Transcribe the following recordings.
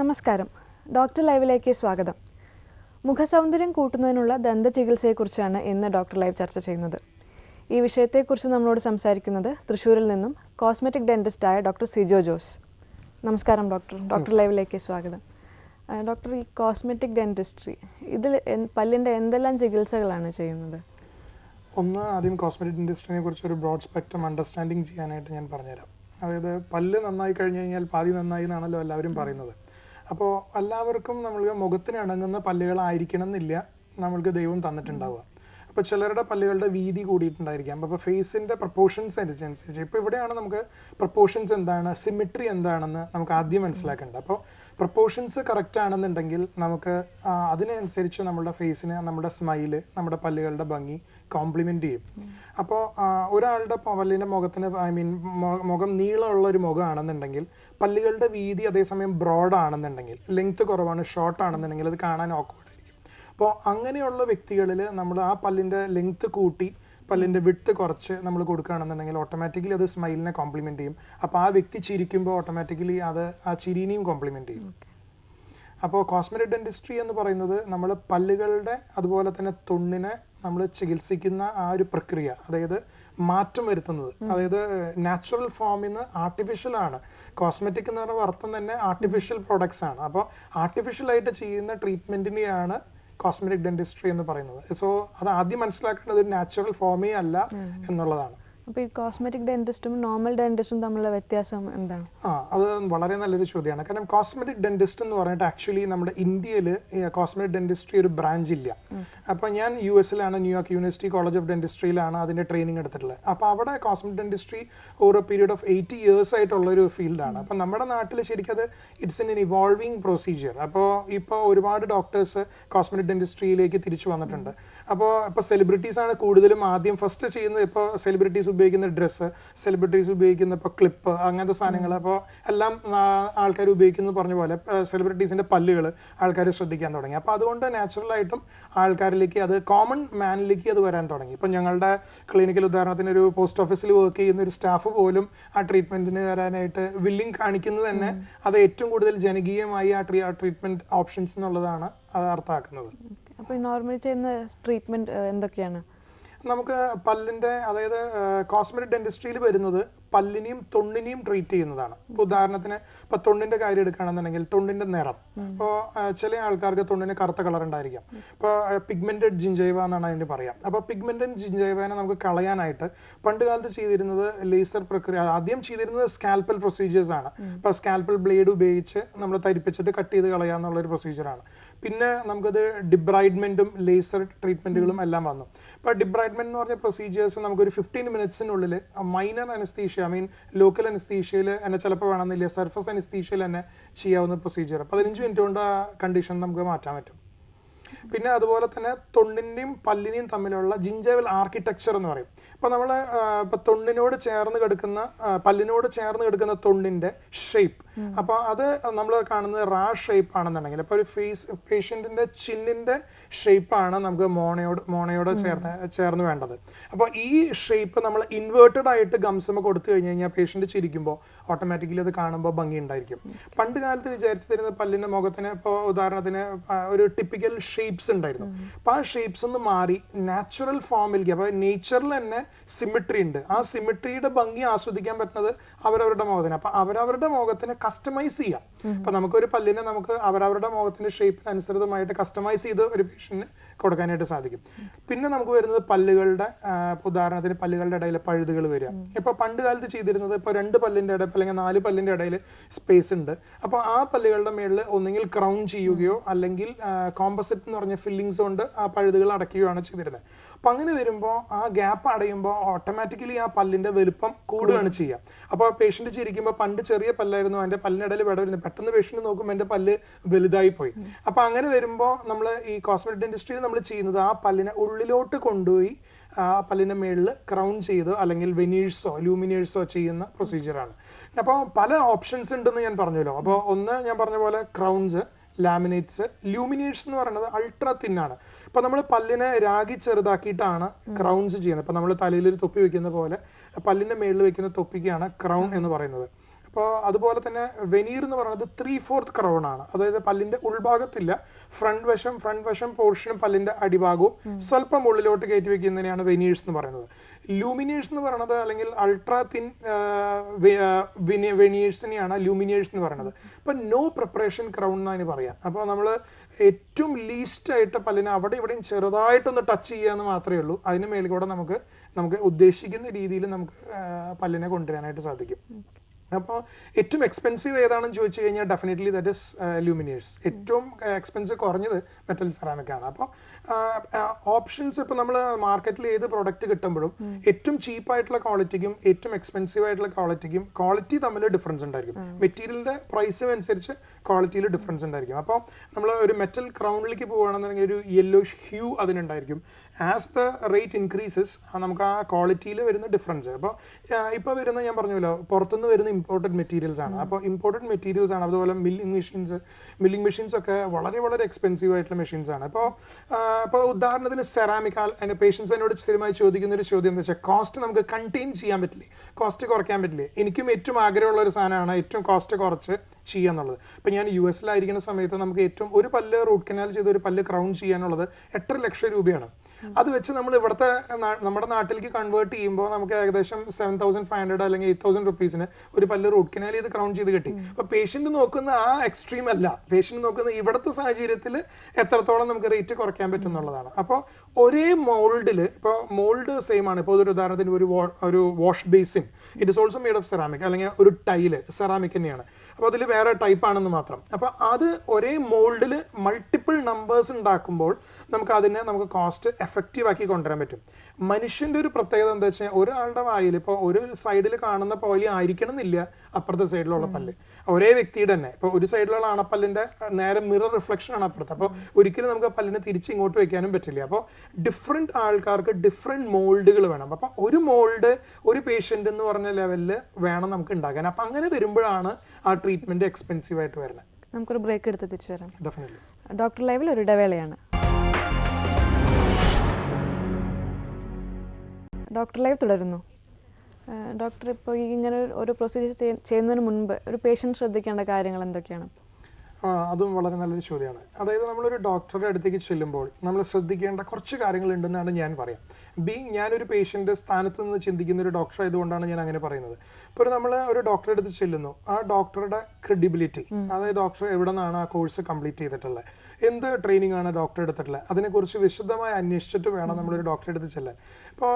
നമസ്കാരം. ഡോക്ടർ ലൈവിലേക്ക് സ്വാഗതം. മുഖസൗന്ദര്യം കൂട്ടുന്നതിനുള്ള ദന്ത ചികിത്സയെക്കുറിച്ചാണ് ഇന്ന് ഡോക്ടർ ലൈവ് ചർച്ച ചെയ്യുന്നത്. ഈ വിഷയത്തെക്കുറിച്ച് നമ്മളോട് സംസാരിക്കുന്നത് തൃശ്ശൂരിൽ നിന്നും കോസ്മെറ്റിക് ഡെന്റിസ്റ്റായ ഡോക്ടർ സിജോ ജോസ്. നമസ്കാരം ഡോക്ടർ. ഡോക്ടർ ലൈവിലേക്ക് സ്വാഗതം. ഡോക്ടർ ഈ കോസ്മെറ്റിക് ഡെന്റിസ്ട്രി ഇതിൽ പല്ലിന്റെ എന്തെല്ലാം ചികിത്സകളാണ് ചെയ്യുന്നത്? ഒന്ന് ആദ്യം കോസ്മെറ്റിക് ഇൻഡസ്ട്രിനെ കുറിച്ച് ഒരു ബ്രോഡ് സ്പെക്ട്രം അണ്ടർസ്റ്റാൻഡിങ് ചെയ്യാനായിട്ട് ഞാൻ പറഞ്ഞുതരാം. അതായത് പല്ല് നന്നായി കഴിഞ്ഞു കഴിഞ്ഞാൽ പാതി നന്നായി എന്നാണല്ലോ എല്ലാവരും പറയുന്നത്. അപ്പോൾ എല്ലാവർക്കും നമ്മൾക്ക് മുഖത്തിന് ഇണങ്ങുന്ന പല്ലുകളായിരിക്കണം എന്നില്ല നമ്മൾക്ക് ദൈവം തന്നിട്ടുണ്ടാവുക. അപ്പോൾ ചിലരുടെ പല്ലുകളുടെ വീതി കൂടിയിട്ടുണ്ടായിരിക്കാം. അപ്പോൾ ഫേസിന്റെ പ്രപ്പോർഷൻസ് അനുസരിച്ച് ഇപ്പോൾ ഇവിടെയാണ് നമുക്ക് പ്രപ്പോർഷൻസ് എന്താണ് സിമിട്രി എന്താണെന്ന് നമുക്ക് ആദ്യം മനസ്സിലാക്കേണ്ടത്. അപ്പോൾ പ്രപ്പോർഷൻസ് കറക്റ്റ് ആണെന്നുണ്ടെങ്കിൽ നമുക്ക് അതിനനുസരിച്ച് നമ്മുടെ ഫേസിന് നമ്മുടെ സ്മൈൽ നമ്മുടെ പല്ലുകളുടെ ഭംഗി കോംപ്ലിമെന്റ് ചെയ്യും. അപ്പോൾ ഒരാളുടെ പല്ലിന്റെ മുഖത്തിന് ഐ മീൻ മുഖം നീളമുള്ള ഒരു മുഖമാണെന്നുണ്ടെങ്കിൽ പല്ലുകളുടെ വീതി അതേസമയം ബ്രോഡ് ആണെന്നുണ്ടെങ്കിൽ ലെങ്ത് കുറവാണ് ഷോർട്ട് ആണെന്നുണ്ടെങ്കിൽ അത് കാണാൻ awkward ആയിരിക്കും. അപ്പോൾ അങ്ങനെയുള്ള വ്യക്തികളിൽ നമ്മൾ ആ പല്ലിന്റെ ലെങ്ത് കൂട്ടി പല്ലിന്റെ വിട്ട് കുറച്ച് നമ്മൾ കൊടുക്കുകയാണെന്നുണ്ടെങ്കിൽ ഓട്ടോമാറ്റിക്കലി അത് സ്മൈലിനെ കോംപ്ലിമെന്റ് ചെയ്യും. അപ്പോൾ ആ വ്യക്തി ചിരിക്കുമ്പോൾ ഓട്ടോമാറ്റിക്കലി അത് ആ ചിരിനെയും കോംപ്ലിമെന്റ് ചെയ്യും. അപ്പോൾ കോസ്മെറ്റിക് ഡെന്റിസ്ട്രി എന്ന് പറയുന്നത് നമ്മൾ പല്ലുകളുടെ അതുപോലെ തന്നെ തൊണ്ണിനെ നമ്മൾ ചികിത്സിക്കുന്ന ആ ഒരു പ്രക്രിയ അതായത് മാറ്റം വരുത്തുന്നത്. അതായത് നാച്ചുറൽ ഫോമിൽ നിന്ന് ആർട്ടിഫിഷ്യൽ ആണ്. കോസ്മെറ്റിക് എന്ന് പറയുന്ന അർത്ഥം തന്നെ ആർട്ടിഫിഷ്യൽ പ്രോഡക്ട്സ് ആണ്. അപ്പോൾ ആർട്ടിഫിഷ്യൽ ആയിട്ട് ചെയ്യുന്ന ട്രീറ്റ്മെന്റിനെയാണ് കോസ്മെറ്റിക് ഡെന്റിസ്ട്രി എന്ന് പറയുന്നത്. സോ അത് ആദ്യം മനസ്സിലാക്കേണ്ടത് നാച്ചുറൽ ഫോമേ അല്ല എന്നുള്ളതാണ്. അപ്പോൾ ഈ കോസ്മെറ്റിക് ഡെന്റിസ്റ്റും നോർമൽ ഡെന്റിസ്റ്റും തമ്മിലുള്ള വ്യത്യാസം എന്താണ്? ആ അത് വളരെ നല്ലൊരു ചോദ്യമാണ് കാരണം കോസ്മെറ്റിക് ഡെന്റിസ്റ്റ് എന്ന് പറഞ്ഞിട്ട് ആക്ച്വലി നമ്മുടെ ഇന്ത്യയിൽ കോസ്മെറ്റിക് ഡെന്റിസ്ട്രി ഒരു ബ്രാഞ്ച് ഇല്ല. അപ്പോൾ ഞാൻ U എസിലാണ് New York university college of ഡെന്റിസ്ട്രിയിലാണ് അതിന്റെ ട്രെയിനിങ് എടുത്തിട്ടുള്ളത്. അപ്പോൾ അവിടെ cosmetic dentistry over period of eighty years ആയിട്ടുള്ള ഒരു ഫീൽഡാണ് അപ്പോൾ നമ്മുടെ നാട്ടിൽ ശരിക്കും അത് ഇറ്റ്സ് ഇൻ ഇവോൾവിംഗ് പ്രൊസീജിയർ അപ്പോൾ ഇപ്പോൾ ഒരുപാട് ഡോക്ടേഴ്സ് കോസ്മെറ്റിക് ഡെന്റിസ്ട്രിയിലേക്ക് തിരിച്ചു വന്നിട്ടുണ്ട്. അപ്പോൾ ഇപ്പോൾ സെലിബ്രിറ്റീസ് ആണ് കൂടുതലും ആദ്യം ഫസ്റ്റ് ചെയ്യുന്നത്. ഇപ്പോൾ സെലിബ്രിറ്റീസ് ഉപയോഗിക്കുന്ന ഡ്രസ്സ് സെലിബ്രിറ്റീസ് ഉപയോഗിക്കുന്ന ഇപ്പോൾ ക്ലിപ്പ് അങ്ങനത്തെ സാധനങ്ങൾ അപ്പോൾ എല്ലാം ആൾക്കാർ ഉപയോഗിക്കുന്നത് പറഞ്ഞ പോലെ സെലിബ്രിറ്റീസിന്റെ പല്ലുകൾ ആൾക്കാർ ശ്രദ്ധിക്കാൻ തുടങ്ങി. അപ്പോൾ അതുകൊണ്ട് നാച്ചുറലായിട്ടും ആൾക്കാരിലേക്ക് അത് കോമൺ മാനിലേക്ക് അത് വരാൻ തുടങ്ങി. ഇപ്പം ഞങ്ങളുടെ ക്ലിനിക്കിൽ ഉദാഹരണത്തിന് ഒരു പോസ്റ്റ് ഓഫീസിൽ വർക്ക് ചെയ്യുന്ന ഒരു സ്റ്റാഫ് പോലും ആ ട്രീറ്റ്മെന്റിന് വരാനായിട്ട് വില്ലിങ് കാണിക്കുന്നത് തന്നെ അത് ഏറ്റവും കൂടുതൽ ജനകീയമായി ആ ട്രീ ട്രീറ്റ്മെന്റ് ഓപ്ഷൻസ് എന്നുള്ളതാണ് അത് അർത്ഥമാക്കുന്നത്. അപ്പോൾ നോർമലി ചെയ്യുന്ന ട്രീറ്റ്മെന്റ് എന്തൊക്കെയാണ്? നമുക്ക് പല്ലിന്റെ അതായത് കോസ്മെറ്റിക് ഡെന്റിസ്ട്രിയിൽ വരുന്നത് പല്ലിനെയും തൊണ്ണിനെയും ട്രീറ്റ് ചെയ്യുന്നതാണ്. ഇപ്പൊ ഉദാഹരണത്തിന് ഇപ്പൊ തൊണ്ണിന്റെ കാര്യം എടുക്കുകയാണെന്നുണ്ടെങ്കിൽ തൊണ്ണിന്റെ നിറം. ഇപ്പോൾ ചില ആൾക്കാർക്ക് തൊണ്ണിന് കറുത്ത കളർ ഉണ്ടായിരിക്കാം. ഇപ്പോൾ പിഗ്മെന്റഡ് ജിഞ്ചൈവ എന്നാണ് അതിന് പറയാം. അപ്പോൾ പിഗ്മെന്റഡ് ജിഞ്ചൈവനെ നമുക്ക് കളയാനായിട്ട് പണ്ട് കാലത്ത് ചെയ്തിരുന്നത് ലേസർ പ്രക്രിയ ആദ്യം ചെയ്തിരുന്നത് സ്കാൽപ്പൽ പ്രൊസീജിയേഴ്സ് ആണ്. ഇപ്പൊ സ്കാൽപ്പൽ ബ്ലേഡ് ഉപയോഗിച്ച് നമ്മൾ തരിപ്പിച്ചിട്ട് കട്ട് ചെയ്ത് കളയാന്നുള്ള ഒരു പ്രൊസീജിയറാണ് പിന്നെ നമുക്കത് ഡിബ്രൈഡ്മെന്റും ലേസർ ട്രീറ്റ്മെന്റുകളും എല്ലാം വന്നു. അപ്പോൾ ഡിബ്രൈഡ്മെന്റ് എന്ന് പറഞ്ഞ പ്രൊസീജിയേഴ്സ് നമുക്കൊരു fifteen മിനിറ്റ്സിനുള്ളിൽ minor anaesthesia I mean local അനസ്തീഷ്യയിൽ എന്നെ ചിലപ്പോൾ വേണമെന്നില്ല സർഫസ് അനസ്തീഷ്യയിൽ തന്നെ ചെയ്യാവുന്ന പ്രൊസീജിയർ പതിനഞ്ച് മിനിറ്റ് കൊണ്ട് ആ കണ്ടീഷൻ നമുക്ക് മാറ്റാൻ പറ്റും. പിന്നെ അതുപോലെ തന്നെ തൊണ്ടിന്റെയും പല്ലിനെയും തമ്മിലുള്ള ജിഞ്ചവൽ ആർക്കിടെക്ചർ എന്ന് പറയും. അപ്പോൾ നമ്മൾ ഇപ്പൊ തൊണ്ടിനോട് ചേർന്ന് കിടക്കുന്ന പല്ലിനോട് ചേർന്ന് കിടക്കുന്ന തൊണ്ടിന്റെ ഷേപ്പ് അപ്പോൾ അത് നമ്മൾ കാണുന്നത് റാ ഷേപ്പ് ആണെന്നുണ്ടെങ്കിൽ. ഇപ്പൊ ഒരു ഫേസ് പേഷ്യന്റിന്റെ ചിന്നിന്റെ ഷേപ്പാണ് നമുക്ക് മോണയോട് മോണയോട് ചേർന്ന് ചേർന്ന് വേണ്ടത്. അപ്പോൾ ഈ ഷേപ്പ് നമ്മൾ ഇൻവേർട്ടഡ് ആയിട്ട് ഗംസമ കൊടുത്തു കഴിഞ്ഞ് കഴിഞ്ഞാൽ പേഷ്യന്റ് ചിരിക്കുമ്പോൾ ഓട്ടോമാറ്റിക്കലി അത് കാണുമ്പോൾ ഭംഗി ഉണ്ടായിരിക്കും. പണ്ട് കാലത്ത് വിചാരിച്ചു തരുന്ന പല്ലിന്റെ മുഖത്തിന് ഇപ്പോൾ ഉദാഹരണത്തിന് ഒരു ടിപ്പിക്കൽ ഷേപ്സ് ഉണ്ടായിരുന്നു. അപ്പൊ ആ ഷേപ്സ് ഒന്ന് മാറി നാച്ചുറൽ ഫോമിലേക്ക് അപ്പൊ നേച്ചറിൽ തന്നെ സിമിട്രി ഉണ്ട്. ആ സിമിട്രിയുടെ ഭംഗി ആസ്വദിക്കാൻ പറ്റുന്നത് അവരവരുടെ മുഖത്തിന്. അപ്പോൾ അവരവരുടെ മുഖത്തിന് കസ്റ്റമൈസ് ചെയ്യാം. അപ്പൊ നമുക്കൊരു പല്ലിനെ നമുക്ക് അവരവരുടെ മുഖത്തിന്റെ ഷേപ്പിന് അനുസൃതമായിട്ട് കസ്റ്റമൈസ് ചെയ്ത് ഒരു പേഷ്യന്റിന് കൊടുക്കാനായിട്ട് സാധിക്കും. പിന്നെ നമുക്ക് വരുന്നത് പല്ലുകളുടെ ഉദാഹരണത്തിന് പല്ലുകളുടെ ഇടയിൽ പഴുതുകൾ വരിക. ഇപ്പൊ പണ്ട് കാലത്ത് ചെയ്തിരുന്നത് ഇപ്പൊ രണ്ട് പല്ലിന്റെ ഇടയിൽ അല്ലെങ്കിൽ നാല് പല്ലിന്റെ ഇടയിൽ സ്പേസ് ഉണ്ട്. അപ്പൊ ആ പല്ലുകളുടെ മേളിൽ ഒന്നെങ്കിൽ ക്രൗൺ ചെയ്യുകയോ അല്ലെങ്കിൽ കോമ്പസിറ്റ് എന്ന് പറഞ്ഞ ഫില്ലിങ്സ് കൊണ്ട് ആ പഴുതുകൾ അടയ്ക്കുകയാണ് ചെയ്തിരുന്നത്. അപ്പൊ അങ്ങനെ വരുമ്പോൾ ആ ഗ്യാപ്പ് അടയുമ്പോൾ ഓട്ടോമാറ്റിക്കലി ആ പല്ലിന്റെ വലുപ്പം കൂടുകയാണ് ചെയ്യുക അപ്പോൾ പേഷ്യന്റ് ചിരിക്കുമ്പോൾ പണ്ട് ചെറിയ പല്ലായിരുന്നു അതിന്റെ പല്ലിനിടയിൽ വിട വരുന്നത്. പെട്ടെന്ന് പേഷ്യന്റ് നോക്കുമ്പോൾ എന്റെ പല്ല് വലുതായി പോയി. അപ്പൊ അങ്ങനെ വരുമ്പോൾ നമ്മൾ ഈ കോസ്മെറ്റിക് ഇൻഡസ്ട്രിയിൽ നമ്മൾ ചെയ്യുന്നത് ആ പല്ലിനെ ഉള്ളിലോട്ട് കൊണ്ടുപോയി ആ പല്ലിന്റെ മേളിൽ ക്രൗൺ ചെയ്ത് അല്ലെങ്കിൽ വെനീഴ്സോ ലൂമിനേഴ്സോ ചെയ്യുന്ന പ്രൊസീജിയറാണ് അപ്പോൾ പല ഓപ്ഷൻസ് ഉണ്ടെന്ന് ഞാൻ പറഞ്ഞല്ലോ. അപ്പോൾ ഒന്ന് ഞാൻ പറഞ്ഞ പോലെ ക്രൗൺസ് ലാമിനേറ്റ്സ് ലൂമിനേറ്റ്സ് എന്ന് പറയുന്നത് അൾട്രാ തിന്നാണ് ഇപ്പൊ നമ്മൾ പല്ലിനെ രാഗി ചെറുതാക്കിയിട്ടാണ് ക്രൗൺസ് ചെയ്യുന്നത്. ഇപ്പൊ നമ്മൾ തലയിൽ ഒരു തൊപ്പി വെക്കുന്ന പോലെ പല്ലിന്റെ മേളിൽ വെക്കുന്ന തൊപ്പിക്കാണ് ക്രൗൺ എന്ന് പറയുന്നത്. അപ്പോൾ അതുപോലെ തന്നെ വെനീർ എന്ന് പറയുന്നത് ത്രീ ഫോർത്ത് ക്രൗൺ ആണ്. അതായത് പല്ലിന്റെ ഉൾഭാഗത്തില്ല ഫ്രണ്ട് വശം ഫ്രണ്ട് വശം പോർഷനും പല്ലിന്റെ അടിഭാഗവും സ്വല്പം ഉള്ളിലോട്ട് കയറ്റി വെക്കുന്നതിനെയാണ് വെനീഴ്സ് എന്ന് പറയുന്നത്. ലൂമിനേഴ്സ് എന്ന് പറയുന്നത് അല്ലെങ്കിൽ അൾട്രാ തിൻ വെനിയേഴ്സിനെയാണ് ലൂമിനേഴ്സ് എന്ന് പറയുന്നത് അപ്പൊ നോ പ്രിപ്പറേഷൻ ക്രൗൺ എന്നാണ് പറയാം. അപ്പോൾ നമ്മൾ ഏറ്റവും ലീസ്റ്റ് ആയിട്ട് പല്ലിനെ അവിടെ ഇവിടെയും ചെറുതായിട്ടൊന്ന് ടച്ച് ചെയ്യാന്ന് മാത്രമേ ഉള്ളൂ. അതിന് മേളിൽ കൂടെ നമുക്ക് നമുക്ക് ഉദ്ദേശിക്കുന്ന രീതിയിൽ നമുക്ക് പല്ലിനെ കൊണ്ടുവരാനായിട്ട് സാധിക്കും. അപ്പോൾ ഏറ്റവും എക്സ്പെൻസീവ് ഏതാണെന്ന് ചോദിച്ചു കഴിഞ്ഞാൽ ഡെഫിനറ്റ്ലി ദറ്റ് ഇസ് ലൂമിനേഴ്സ് ഏറ്റവും എക്സ്പെൻസീവ് കുറഞ്ഞത് മെറ്റൽ സെറാമിക് ആണ്. അപ്പോൾ ഓപ്ഷൻസ് ഇപ്പോൾ നമ്മൾ മാർക്കറ്റിൽ ഏത് പ്രോഡക്റ്റ് കിട്ടുമ്പോഴും ഏറ്റവും ചീപ്പ് ആയിട്ടുള്ള ക്വാളിറ്റിക്കും ഏറ്റവും എക്സ്പെൻസീവ് ആയിട്ടുള്ള ക്വാളിറ്റിക്കും ക്വാളിറ്റി തമ്മിൽ ഡിഫറൻസ് ഉണ്ടായിരിക്കും. മെറ്റീരിയലിന്റെ പ്രൈസും അനുസരിച്ച് ക്വാളിറ്റിയിൽ ഡിഫറൻസ് ഉണ്ടായിരിക്കും. അപ്പോൾ നമ്മൾ ഒരു മെറ്റൽ ക്രൗണിലേക്ക് പോവുകയാണെന്നുണ്ടെങ്കിൽ ഒരു യെല്ലോ ഹ്യൂ അതിനുണ്ടായിരിക്കും. ആസ് ദ റേറ്റ് ഇൻക്രീസസ് നമുക്ക് ആ ക്വാളിറ്റിയിൽ വരുന്ന ഡിഫറൻസ് അപ്പോൾ ഇപ്പോൾ വരുന്ന ഞാൻ പറഞ്ഞല്ലോ പുറത്തുനിന്ന് വരുന്ന ഇമ്പോർട്ടഡ് മെറ്റീരിയൽസ് ആണ്. അപ്പോൾ ഇമ്പോർട്ടഡ് മെറ്റീരിയൽസ് ആണ്. അതുപോലെ മില്ലിംഗ് മെഷീൻസ് മില്ലിംഗ് മെഷീൻസ് ഒക്കെ വളരെ വളരെ എക്സ്പെൻസീവ് ആയിട്ടുള്ള മെഷീൻസ് ആണ്. അപ്പോൾ അപ്പോൾ ഉദാഹരണത്തിന് സെറാമിക് അതിന്റെ പേഷ്യൻസ് എന്നോട് സ്ഥിരമായി ചോദിക്കുന്ന ഒരു ചോദ്യം എന്താ വെച്ചാൽ കോസ്റ്റ് നമുക്ക് കണ്ടെയ്ൻ ചെയ്യാൻ പറ്റില്ലേ? കോസ്റ്റ് കുറയ്ക്കാൻ പറ്റില്ലേ? എനിക്കും ഏറ്റവും ആഗ്രഹമുള്ള ഒരു സാധനമാണ് ഏറ്റവും കോസ്റ്റ് കുറച്ച് ചെയ്യുക എന്നുള്ളത്. ഇപ്പം ഞാൻ യു എസിലായിരിക്കുന്ന സമയത്ത് നമുക്ക് ഏറ്റവും ഒരു പല്ല് റൂട്ട് കനാൽ ചെയ്ത് ഒരു പല്ല് ക്രൗൺ ചെയ്യാനുള്ളത് എട്ടര ലക്ഷം രൂപയാണ്. അത് വെച്ച് നമ്മൾ ഇവിടുത്തെ നമ്മുടെ നാട്ടിലേക്ക് കൺവേർട്ട് ചെയ്യുമ്പോൾ നമുക്ക് ഏകദേശം സെവൻ തൗസൻഡ് ഫൈവ് ഹൺഡ്രഡ് അല്ലെങ്കിൽ എയ്റ്റ് തൗസൻഡ് റുപ്പീസിന് ഒരു പല്ല് റൂട്ട് കനാൽ ചെയ്ത് ക്രൗൺ ചെയ്ത് കിട്ടി. അപ്പൊ പേഷ്യന്റ് നോക്കുന്ന ആ എക്സ്ട്രീം അല്ല. പേഷ്യന്റ് നോക്കുന്ന ഇവിടുത്തെ സാഹചര്യത്തിൽ എത്രത്തോളം നമുക്ക് റേറ്റ് കുറയ്ക്കാൻ പറ്റും എന്നുള്ളതാണ്. അപ്പോൾ ഒരേ മോൾഡിൽ ഇപ്പോൾ മോൾഡ് സെയിം ആണ്. ഇപ്പോൾ ഒരു ഉദാഹരണത്തിന് ഒരു ഒരു wash basin it is also made of ceramic അല്ലെങ്കിൽ ഒരു ടൈൽ സെറാമിക് തന്നെയാണ്. അപ്പോൾ അതിൽ വേറെ ടൈപ്പ് ആണെന്ന് മാത്രം. അപ്പോൾ അത് ഒരേ മോൾഡിൽ മൾട്ടിപ്പിൾ നമ്പേഴ്സ് ഉണ്ടാക്കുമ്പോൾ നമുക്ക് അതിനെ നമുക്ക് കോസ്റ്റ് എഫക്റ്റീവ് ആക്കി കൊണ്ടുവരാൻ പറ്റും. മനുഷ്യന്റെ ഒരു പ്രത്യേകത എന്താ വെച്ചാൽ ഒരാളുടെ വായിൽ ഇപ്പോൾ ഒരു സൈഡിൽ കാണുന്ന പോലെ ആയിരിക്കണം എന്നില്ല അപ്പുറത്തെ സൈഡിലുള്ള പല്ല്. ഒരേ വ്യക്തിയുടെ തന്നെ ഇപ്പോൾ ഒരു സൈഡിലുള്ള ആണപ്പല്ലിന്റെ നേരെ മിറർ റിഫ്ലക്ഷൻ ആണ് അപ്പുറത്ത്. അപ്പോൾ ഒരിക്കലും നമുക്ക് പല്ലിനെ തിരിച്ച് ഇങ്ങോട്ട് വെക്കാനും പറ്റില്ല. അപ്പോൾ ഡിഫറെന്റ് ആൾക്കാർക്ക് ഡിഫറെന്റ് മോൾഡുകൾ വേണം. അപ്പോൾ ഒരു മോൾഡ് ഒരു പേഷ്യന്റ് എന്ന് പറഞ്ഞ ലെവലിൽ വേണം നമുക്ക് ഉണ്ടാക്കാൻ. അപ്പോൾ അങ്ങനെ വരുമ്പോഴാണ് ആ ട്രീറ്റ്മെന്റ് എക്സ്പെൻസീവ് ആയിട്ട് വരുന്നത്. നമുക്കൊരു ബ്രേക്ക് എടുത്ത് തിരിച്ചു വരാം. ഡെഫിനറ്റ്ലി ഡോക്ടർ ലൈവിൽ ഒരു ഇടവേളയാണ്. ഡോക്ടർ ലൈവ് തുടരുന്നു. ഡോക്ടർ ഇപ്പോൾ ഈ ഇങ്ങനെ ഒരു- പ്രൊസീജിയർ ചെയ്യുന്നതിന് മുൻപ് ഒരു പേഷ്യന്റ് ശ്രദ്ധിക്കേണ്ട കാര്യങ്ങൾ എന്തൊക്കെയാണ്? അതും വളരെ നല്ലൊരു ചോദ്യമാണ്. അതായത് നമ്മളൊരു ഡോക്ടറുടെ അടുത്തേക്ക് ചെല്ലുമ്പോൾ നമ്മൾ ശ്രദ്ധിക്കേണ്ട കുറച്ച് കാര്യങ്ങളുണ്ടെന്നാണ് ഞാൻ പറയാം. ബീങ് ഞാനൊരു പേഷ്യന്റെ സ്ഥാനത്ത് നിന്ന് ചിന്തിക്കുന്ന ഒരു ഡോക്ടർ ആയതുകൊണ്ടാണ് ഞാൻ അങ്ങനെ പറയുന്നത്. ഇപ്പോൾ നമ്മൾ ഒരു ഡോക്ടറെ അടുത്ത് ചെല്ലുന്നു. ആ ഡോക്ടറുടെ ക്രെഡിബിലിറ്റി അതായത് ഡോക്ടർ എവിടെ നിന്നാണ് ആ കോഴ്സ് കംപ്ലീറ്റ് ചെയ്തിട്ടുള്ളത്? എന്ത് ട്രെയിനിങ് ആണ് ഡോക്ടർ എടുത്തിട്ടുള്ളത്? അതിനെക്കുറിച്ച് വിശദമായി അന്വേഷിച്ചിട്ട് വേണം നമ്മളൊരു ഡോക്ടറെ അടുത്ത് ചെല്ലാൻ. ഇപ്പോൾ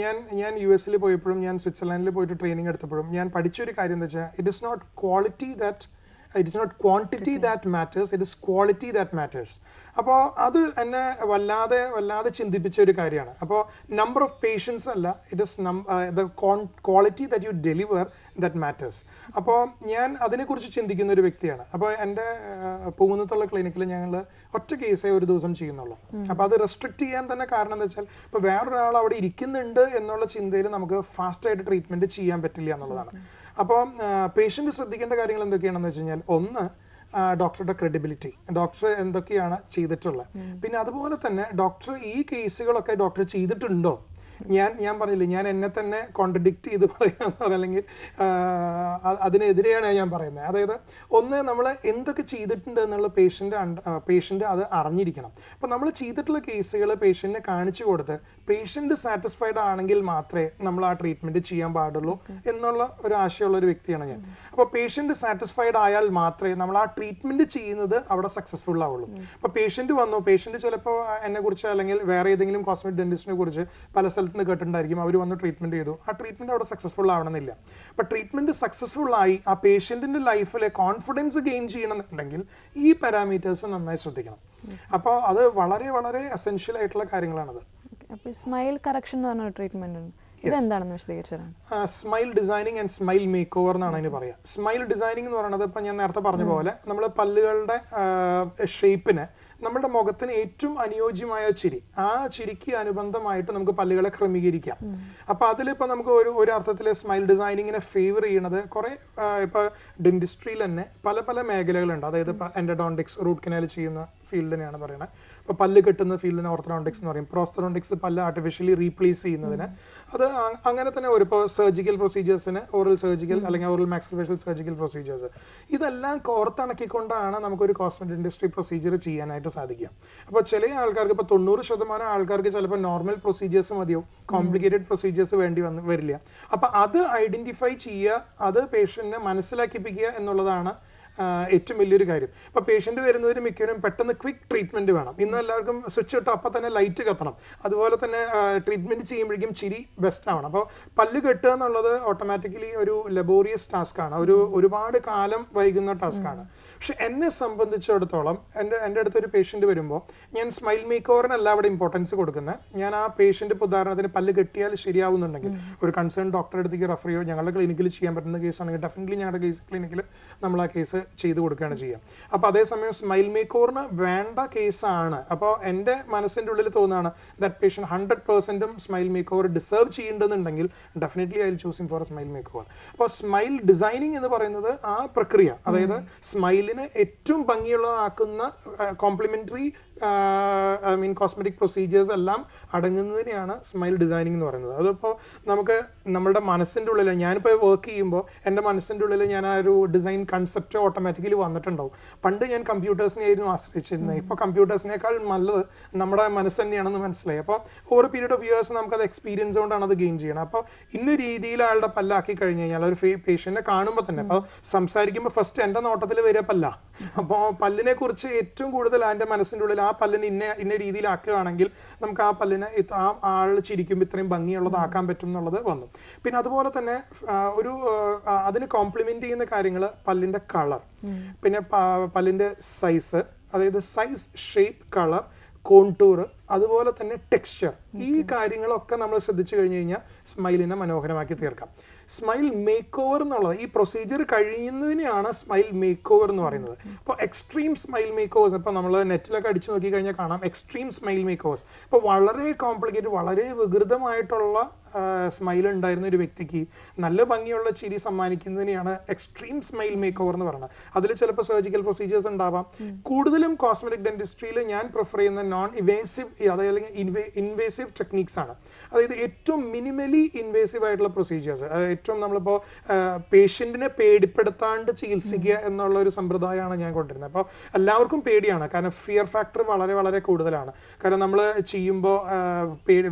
ഞാൻ ഞാൻ യു എസിൽ പോയപ്പോഴും ഞാൻ സ്വിറ്റ്സർലാൻഡിൽ പോയിട്ട് ട്രെയിനിങ് എടുത്തപ്പോഴും ഞാൻ പഠിച്ചൊരു കാര്യം എന്താ വെച്ചാൽ it is not quality that it is not quantity that matters it is quality that matters അപ്പോൾ അത് എന്നെ വല്ലാതെ വല്ലാതെ ചിന്തിപ്പിച്ച ഒരു കാര്യമാണ്. അപ്പോൾ നമ്പർ ഓഫ് പേഷ്യൻസ് അല്ല it is the quality that you deliver that matters അപ്പോൾ ഞാൻ അതിനെക്കുറിച്ച് ചിന്തിക്കുന്ന ഒരു വ്യക്തിയാണ്. അപ്പോൾ എന്റെ പൂങ്ങുന്നത്തുള്ള ക്ലിനിക്കിൽ ഞങ്ങൾ ഒറ്റ കേസേ ഒരു ദിവസം ചെയ്യുന്നുള്ളൂ. അപ്പോൾ അത് റെസ്ട്രിക്ട് ചെയ്യാൻ തന്നെ കാരണം എന്താ വെച്ചാൽ ഇപ്പോൾ വേറൊരാൾ അവിടെ ഇരിക്കുന്നുണ്ട് എന്നുള്ള ചിന്തയിൽ നമുക്ക് ഫാസ്റ്റായിട്ട് ട്രീറ്റ്മെന്റ് ട്രീറ്റ്മെന്റ് ചെയ്യാൻ പറ്റില്ല എന്നുള്ളതാണ്. അപ്പോൾ പേഷ്യന്റ് ശ്രദ്ധിക്കേണ്ട കാര്യങ്ങൾ എന്തൊക്കെയാണെന്ന് വെച്ച് കഴിഞ്ഞാൽ ഒന്ന് ഡോക്ടറുടെ ക്രെഡിബിലിറ്റി ഡോക്ടർ എന്തൊക്കെയാണ് ചെയ്തിട്ടുള്ളത്? പിന്നെ അതുപോലെ തന്നെ ഡോക്ടർ ഈ കേസുകളൊക്കെ ഡോക്ടർ ചെയ്തിട്ടുണ്ടോ? ഞാൻ ഞാൻ പറഞ്ഞില്ല ഞാൻ എന്നെ തന്നെ കോൺട്രഡിക്റ്റ് ചെയ്ത് പറയാന്ന് അല്ലെങ്കിൽ അതിനെതിരെയാണ് ഞാൻ പറയുന്നത്. അതായത് ഒന്ന് നമ്മൾ എന്തൊക്കെ ചെയ്തിട്ടുണ്ട് എന്നുള്ള പേഷ്യന്റ് പേഷ്യന്റ് അത് അറിഞ്ഞിരിക്കണം. അപ്പം നമ്മൾ ചെയ്തിട്ടുള്ള കേസുകൾ പേഷ്യന്റിനെ കാണിച്ചു കൊടുത്ത് പേഷ്യന്റ് സാറ്റിസ്ഫൈഡ് ആണെങ്കിൽ മാത്രമേ നമ്മൾ ആ ട്രീറ്റ്മെന്റ് ചെയ്യാൻ പാടുള്ളൂ എന്നുള്ള ഒരു ആശയമുള്ള ഒരു വ്യക്തിയാണ് ഞാൻ. അപ്പോൾ പേഷ്യന്റ് സാറ്റിസ്ഫൈഡ് ആയാൽ മാത്രമേ നമ്മൾ ആ ട്രീറ്റ്മെന്റ് ചെയ്യുന്നത് അവിടെ സക്സസ്ഫുൾ ആവുള്ളൂ. അപ്പോൾ പേഷ്യന്റ് വന്നു പേഷ്യന്റ് ചിലപ്പോൾ എന്നെ കുറിച്ച് അല്ലെങ്കിൽ വേറെ ഏതെങ്കിലും കോസ്മെറ്റിക് ഡെന്റിസ്റ്റിനെ കുറിച്ച് പല സ്ഥലത്ത് നിന്ന് കേട്ടിട്ടുണ്ടായിരിക്കും. അവർ വന്ന് ട്രീറ്റ്മെന്റ് ചെയ്തു. ആ ട്രീറ്റ്മെന്റ് അവിടെ സക്സസ്ഫുൾ ആവണമെന്നില്ല. അപ്പൊ ട്രീറ്റ്മെന്റ് സക്സസ്ഫുൾ ആയി ആ പേഷ്യന്റിന്റെ ലൈഫിലെ കോൺഫിഡൻസ് ഗെയിൻ ചെയ്യണമെന്നുണ്ടെങ്കിൽ ഈ പാരാമീറ്റേഴ്സ് നന്നായി ശ്രദ്ധിക്കണം. അപ്പോൾ അത് വളരെ വളരെ എസെൻഷ്യൽ ആയിട്ടുള്ള കാര്യങ്ങളാണത്. സ്മൈൽ കറക്ഷൻ എന്ന് പറഞ്ഞ ട്രീറ്റ്മെന്റ് ഉണ്ട്. ഇതെന്താണെന്ന് വിശദീകരിച്ചു smile designing and smile makeover എന്നാണ് അതിന് പറയുക സ്മൈൽ ഡിസൈനിങ് എന്ന് പറയുന്നത് ഇപ്പം ഞാൻ നേരത്തെ പറഞ്ഞ പോലെ നമ്മൾ പല്ലുകളുടെ ഷേപ്പിന് നമ്മുടെ മുഖത്തിന് ഏറ്റവും അനുയോജ്യമായ ചിരി. ആ ചിരിക്ക് അനുബന്ധമായിട്ട് നമുക്ക് പല്ലുകളെ ക്രമീകരിക്കാം. അപ്പൊ അതിലിപ്പോ നമുക്ക് ഒരു ഒരു അർത്ഥത്തിൽ സ്മൈൽ ഡിസൈനിങ്ങിനെ ഫേവർ ചെയ്യണത് കുറെ ഇപ്പൊ ഡെന്റിസ്ട്രിയിൽ തന്നെ പല പല മേഖലകളുണ്ട്. അതായത് എൻഡഡോണ്ടിക്സ് റൂട്ട് കനാൽ ചെയ്യുന്ന ഫീൽഡിനെയാണ് പറയുന്നത് ഇപ്പോൾ പല്ല് കെട്ടുന്ന ഫീൽഡിന് ഓർത്തഡോണ്ടിക്സ് എന്ന് പറയും. പ്രോസ്തഡോണ്ടിക്സ് പല്ല് ആർട്ടിഫിഷ്യലി റീപ്ലേസ് ചെയ്യുന്നതിന്. അത് അങ്ങനെ തന്നെ ഒരു ഇപ്പോൾ സർജിക്കൽ പ്രൊസീജിയേഴ്സിന് ഓറൽ സർജിക്കൽ അല്ലെങ്കിൽ ഓറൽ മാക്സിഫേഷ്യൽ സർജിക്കൽ പ്രൊസീജിയേഴ്സ് ഇതെല്ലാം കോർത്തിണക്കിക്കൊണ്ടാണ് നമുക്കൊരു കോസ്മെറ്റിക് ഇൻഡസ്ട്രി പ്രൊസീജിയർ ചെയ്യാനായിട്ട് സാധിക്കുക. അപ്പോൾ ചില ആൾക്കാർക്ക് ഇപ്പോൾ തൊണ്ണൂറ് ശതമാനം ആൾക്കാർക്ക് ചിലപ്പോൾ നോർമൽ പ്രൊസീജിയേഴ്സ് മതിയോ കോംപ്ലിക്കേറ്റഡ് പ്രൊസീജിയേഴ്സ് വേണ്ടി വന്ന് വരില്ല. അപ്പോൾ അത് ഐഡന്റിഫൈ ചെയ്യുക അത് പേഷ്യന്റിനെ മനസ്സിലാക്കിപ്പിക്കുക എന്നുള്ളതാണ് ഏറ്റവും വലിയൊരു കാര്യം. ഇപ്പൊ പേഷ്യന്റ് വരുന്നതിന് മിക്കവരും പെട്ടെന്ന് ക്വിക്ക് ട്രീറ്റ്മെന്റ് വേണം. ഇന്ന് എല്ലാവർക്കും സ്വിച്ച് ഇട്ട് അപ്പം തന്നെ ലൈറ്റ് കത്തണം. അതുപോലെ തന്നെ ട്രീറ്റ്മെന്റ് ചെയ്യുമ്പോഴേക്കും ചിരി ബെസ്റ്റ് ആവണം. അപ്പോൾ പല്ല് കെട്ടുക എന്നുള്ളത് ഓട്ടോമാറ്റിക്കലി ഒരു ലബോറിയസ് ടാസ്ക് ആണ്. ഒരു ഒരുപാട് കാലം വൈകുന്ന ടാസ്ക് ആണ്. പക്ഷെ എന്നെ സംബന്ധിച്ചിടത്തോളം എന്റെ എന്റെ അടുത്തൊരു പേഷ്യന്റ് വരുമ്പോൾ ഞാൻ സ്മൈൽ മേക്ക് ഓവറിനല്ല അവിടെ ഇമ്പോർട്ടൻസ് കൊടുക്കുന്നത് ഞാൻ ആ പേഷ്യന്റ് ഇപ്പോൾ ഉദാഹരണത്തിന് പല്ല് കെട്ടിയാൽ ശരിയാവുന്നുണ്ടെങ്കിൽ ഒരു കൺസേൺ ഡോക്ടറെ അടുത്തേക്ക് റെഫർ ചെയ്യോ ഞങ്ങളുടെ ക്ലിനിക്കിൽ ചെയ്യാൻ പറ്റുന്ന കേസാണെങ്കിൽ ഡെഫിനറ്റ്ലി ഞങ്ങളുടെ കേസ് ക്ലിനിക്കിൽ നമ്മൾ ആ കേസ് ചെയ്ത് കൊടുക്കുകയാണ് ചെയ്യുക. അപ്പോൾ അതേസമയം സ്മൈൽ മേക്ക് ഓവറിന് വേണ്ട കേസാണ് അപ്പോൾ എന്റെ മനസ്സിന്റെ ഉള്ളിൽ തോന്നുകയാണ് ദാറ്റ് പേഷ്യൻ ഹൺഡ്രഡ് പെർസെന്റും smile make over deserve ചെയ്യേണ്ടതുണ്ടെങ്കിൽ definitely I choosing for smile makeover അപ്പോൾ സ്മൈൽ ഡിസൈനിങ് എന്ന് പറയുന്നത് ആ പ്രക്രിയ അതായത് സ്മൈലിനെ ഏറ്റവും ഭംഗിയുള്ളതാക്കുന്ന complimentary I mean cosmetic procedures എല്ലാം അടങ്ങുന്നതിനെയാണ് സ്മൈൽ ഡിസൈനിങ് എന്ന് പറയുന്നത്. അതിപ്പോൾ നമുക്ക് നമ്മുടെ മനസ്സിന്റെ ഉള്ളിൽ ഞാനിപ്പോൾ വർക്ക് ചെയ്യുമ്പോൾ എന്റെ മനസ്സിന്റെ ഉള്ളിൽ ഞാൻ ആ ഒരു ഡിസൈൻ കൺസെപ്റ്റ് ഓട്ടോമാറ്റിക്കലി വന്നിട്ടുണ്ടാവും. പണ്ട് ഞാൻ കമ്പ്യൂട്ടേഴ്സിനെ ആയിരുന്നു ആശ്രയിച്ചിരുന്നത്. ഇപ്പോൾ കമ്പ്യൂട്ടേഴ്സിനേക്കാൾ നല്ലത് നമ്മുടെ മനസ്സ് തന്നെയാണെന്ന് മനസ്സിലായി. അപ്പോൾ ഓവർ പീരീഡ് ഓഫ് ഇയേഴ്സ് നമുക്കത് എക്സ്പീരിയൻസ് കൊണ്ടാണ് അത് ഗെയിൻ ചെയ്യണം അപ്പോൾ ഇന്ന രീതിയിൽ ആളുടെ പല്ലാക്കി കഴിഞ്ഞ് കഴിഞ്ഞാൽ ഒരു പേഷ്യന്റിനെ കാണുമ്പോൾ തന്നെ അപ്പോൾ സംസാരിക്കുമ്പോൾ ഫസ്റ്റ് എന്റെ നോട്ടത്തിൽ വരിക പല്ല. അപ്പോൾ പല്ലിനെ കുറിച്ച് ഏറ്റവും കൂടുതൽ എന്റെ മനസ്സിന്റെ ഉള്ളിൽ ആ പല്ലിനെ ഇന്ന ഇന്ന രീതിയിലാക്കുകയാണെങ്കിൽ നമുക്ക് ആ പല്ലിനെ ആ ആൾ ചിരിക്കുമ്പോൾ ഇത്രയും ഭംഗിയുള്ളതാക്കാൻ പറ്റും എന്നുള്ളത് വന്നു. പിന്നെ അതുപോലെ തന്നെ ഒരു അതിന് കോംപ്ലിമെന്റ് ചെയ്യുന്ന കാര്യങ്ങൾ പല്ലിന്റെ കളർ പിന്നെ പല്ലിന്റെ സൈസ് അതായത് സൈസ് ഷേപ്പ് കളർ കോണ്ടൂർ അതുപോലെ തന്നെ ടെക്സ്ചർ ഈ കാര്യങ്ങളൊക്കെ നമ്മൾ ശ്രദ്ധിച്ചു കഴിഞ്ഞു കഴിഞ്ഞാൽ സ്മൈലിനെ മനോഹരമാക്കി തീർക്കാം. സ്മൈൽ മേക്ക് ഓവർ എന്നുള്ളത്. ഈ പ്രൊസീജിയർ കഴിയുന്നതിനെയാണ് സ്മൈൽ മേക്ക് ഓവർ എന്ന് പറയുന്നത്. അപ്പോൾ എക്സ്ട്രീം സ്മൈൽ മേക്ക് ഓവേഴ്സ് ഇപ്പോൾ നമ്മൾ നെറ്റിലൊക്കെ അടിച്ചു നോക്കി കഴിഞ്ഞാൽ കാണാം എക്സ്ട്രീം സ്മൈൽ മേക്ക് ഓവേഴ്സ് ഇപ്പോൾ വളരെ കോംപ്ലിക്കേറ്റഡ് വളരെ വികൃതമായിട്ടുള്ള സ്മൈൽ ഉണ്ടായിരുന്ന ഒരു വ്യക്തിക്ക് നല്ല ഭംഗിയുള്ള ചിരി സമ്മാനിക്കുന്നതിനെയാണ് എക്സ്ട്രീം സ്മൈൽ മേക്ക് ഓവർ എന്ന് പറയുന്നത്. അതിൽ ചിലപ്പോൾ സർജിക്കൽ പ്രൊസീജിയേഴ്സ് ഉണ്ടാവാം. കൂടുതലും കോസ്മെറ്റിക് ഡെന്റിസ്ട്രിയിൽ ഞാൻ പ്രിഫർ ചെയ്യുന്ന നോൺ ഇവേസീവ് അതായത് ഇൻവേ ഇൻവേസീവ് ടെക്നീക്സ് ആണ്. അതായത് ഏറ്റവും മിനിമലി ഇൻവേസീവ് ആയിട്ടുള്ള പ്രൊസീജിയേഴ്സ് ഏറ്റവും നമ്മളിപ്പോൾ പേഷ്യന്റിനെ പേടിപ്പെടുത്താണ്ട് ചികിത്സിക്കുക എന്നുള്ള ഒരു സമ്പ്രദായമാണ് ഞാൻ കൊണ്ടിരുന്നത്. അപ്പോൾ എല്ലാവർക്കും പേടിയാണ്. കാരണം ഫിയർ ഫാക്ടർ വളരെ വളരെ കൂടുതലാണ്. കാരണം നമ്മൾ ചെയ്യുമ്പോൾ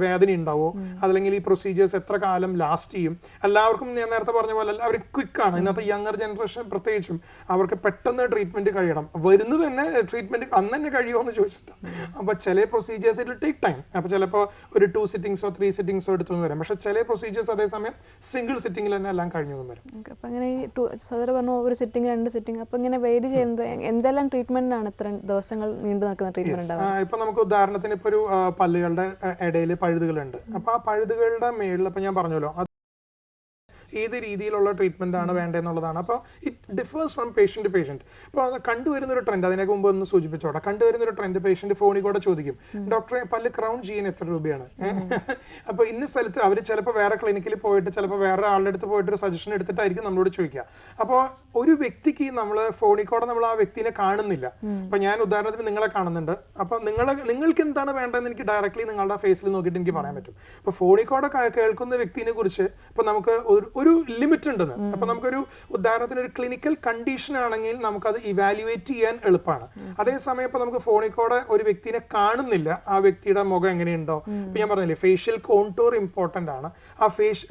വേദന ഉണ്ടാവോ? അതല്ലെങ്കിൽ ഈ പ്രൊസീജിയേഴ്സ് എത്ര കാലം ലാസ്റ്റ് ചെയ്യും? എല്ലാവർക്കും ഞാൻ നേരത്തെ പറഞ്ഞ പോലെ അവർ ക്വിക്കാണ് ഇന്നത്തെ യങ്ങർ ജനറേഷൻ പ്രത്യേകിച്ചും അവർക്ക് പെട്ടെന്ന് ട്രീറ്റ്മെന്റ് കഴിയണം. വരുന്നത് തന്നെ ട്രീറ്റ്മെന്റ് അന്ന് തന്നെ കഴിയുമോ എന്ന് ചോദിച്ചിട്ടാണ് അപ്പൊ ചില പ്രൊസീജിയേഴ്സ് ഇറ്റ് ടേക്ക് ടൈം അപ്പോൾ ചിലപ്പോൾ ഒരു ടു സിറ്റിംഗ്സോ ത്രീ സിറ്റിംഗ്സോ എടുത്തു വരാം. പക്ഷെ ചില പ്രൊസീജിയേഴ്സ് അതേസമയം സിംഗിൾ സിറ്റിംഗിൽ തന്നെ എല്ലാം കഴിഞ്ഞു വരും. അപ്പം അങ്ങനെ ഈ സദർ പറഞ്ഞു ഒരു സിറ്റിംഗ് രണ്ട് സിറ്റിംഗ് അപ്പം ഇങ്ങനെ വെയിറ്റ് ചെയ്യുന്നത് എന്തെല്ലാം ട്രീറ്റ്മെന്റിനാണ് ഇത്ര ദിവസങ്ങൾ നീണ്ടു നിൽക്കുന്ന ട്രീറ്റ്മെന്റ് ഉണ്ടാവുക? ആ, ഇപ്പൊ നമുക്ക് ഉദാഹരണത്തിന് ഇപ്പൊ ഒരു പല്ലുകളുടെ ഇടയിൽ പഴുതുകളുണ്ട്. അപ്പൊ ആ പഴുതുകളുടെ മേളിൽ ഇപ്പൊ ഞാൻ പറഞ്ഞല്ലോ ഏത് രീതിയിലുള്ള ട്രീറ്റ്മെന്റ് ആണ് വേണ്ടതെന്നുള്ളതാണ്. അപ്പോൾ it differs from patient to patient അപ്പോൾ അത് കണ്ടുവരുന്ന ഒരു ട്രെൻഡ് അതിനൊക്കെ മുമ്പ് ഒന്ന് സൂചിപ്പിച്ചോട്ടെ. കണ്ടുവരുന്ന ഒരു ട്രെൻഡ് പേഷ്യന്റ് ഫോണിൽ കൂടെ ചോദിക്കും. ഡോക്ടറെ പല്ല് ക്രൗൺ ചെയ്യാൻ എത്ര രൂപയാണ്? അപ്പോൾ ഇന്ന സ്ഥലത്ത് അവർ ചിലപ്പോൾ വേറെ ക്ലിനിക്കിൽ പോയിട്ട് ചിലപ്പോൾ വേറെ ആളുടെ അടുത്ത് പോയിട്ട് ഒരു സജഷൻ എടുത്തിട്ടായിരിക്കും നമ്മളോട് ചോദിക്കുക. അപ്പോൾ ഒരു വ്യക്തിക്ക് നമ്മൾ ഫോണിൽ കൂടെ നമ്മൾ ആ വ്യക്തിനെ കാണുന്നില്ല. അപ്പൊ ഞാൻ ഉദാഹരണത്തിന് നിങ്ങളെ കാണുന്നുണ്ട്. അപ്പൊ നിങ്ങളെ നിങ്ങൾക്ക് എന്താണ് വേണ്ടതെന്ന് എനിക്ക് ഡയറക്ട്ലി നിങ്ങളുടെ ഫേസിൽ നോക്കിയിട്ട് എനിക്ക് പറയാൻ പറ്റും. അപ്പോൾ ഫോണിൽ കൂടെ കേൾക്കുന്ന വ്യക്തിനെ കുറിച്ച് ഇപ്പൊ നമുക്ക് ഒരു- ഒരു ലിമിറ്റ് ഉണ്ടെന്ന്. അപ്പൊ നമുക്കൊരു ഉദാഹരണത്തിന് ഒരു ക്ലിനിക്കൽ കണ്ടീഷൻ ആണെങ്കിൽ നമുക്കത് ഇവാലുവേറ്റ് ചെയ്യാൻ എളുപ്പമാണ്. അതേസമയം ഇപ്പൊ നമുക്ക് ഫോണിൽ കൂടെ ഒരു വ്യക്തിനെ കാണുന്നില്ല. ആ വ്യക്തിയുടെ മുഖം എങ്ങനെയുണ്ടോ? ഇപ്പൊ ഞാൻ പറഞ്ഞില്ലേ ഫേഷ്യൽ കോൺടൂർ ഇമ്പോർട്ടന്റ് ആണ്. ആ ഫേഷ്